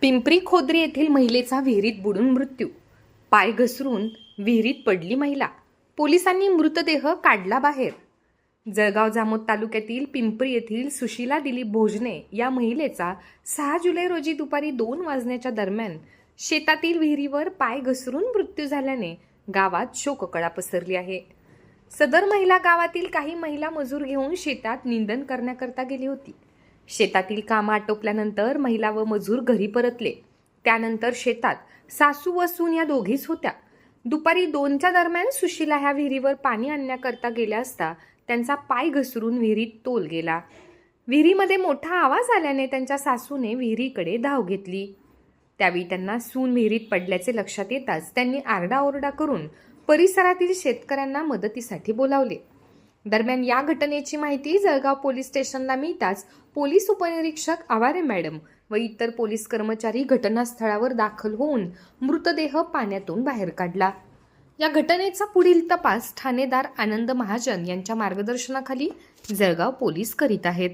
पिंपरी खोदरी येथील महिलेचा विहिरीत बुडून मृत्यू. पाय घसरून विहिरीत पडली महिला. पोलिसांनी मृतदेह काढला बाहेर. जळगाव जामोद तालुक्यातील पिंपरी येथील सुशीला दिलीप भोजने या महिलेचा सहा जुलै रोजी दुपारी दोन वाजण्याच्या दरम्यान शेतातील विहिरीवर पाय घसरून मृत्यू झाल्याने गावात शोककळा पसरली आहे. सदर महिला गावातील काही महिला मजूर घेऊन शेतात निंदन करण्याकरता गेली होती. शेतातील कामं आटोपल्यानंतर महिला व मजूर घरी परतले. त्यानंतर शेतात सासू व सून या दोघीच होत्या. दुपारी दोनच्या दरम्यान सुशीला ह्या विहिरीवर पाणी आणण्याकरता गेल्या असता त्यांचा पाय घसरून विहिरीत तोल गेला. विहिरीमध्ये मोठा आवाज आल्याने त्यांच्या सासूने विहिरीकडे धाव घेतली. त्यावेळी त्यांना सून विहिरीत पडल्याचे लक्षात येताच त्यांनी आरडाओरडा करून परिसरातील शेतकऱ्यांना मदतीसाठी बोलावले. दरम्यान या घटनेची माहिती जळगाव पोलीस स्टेशनला मिळताच पोलीस उपनिरीक्षक आवारे मॅडम व इतर पोलीस कर्मचारी घटनास्थळावर दाखल होऊन मृतदेह पाण्यातून बाहेर काढला. या घटनेचा पुढील तपास ठाणेदार आनंद महाजन यांच्या मार्गदर्शनाखाली जळगाव पोलीस करीत आहेत.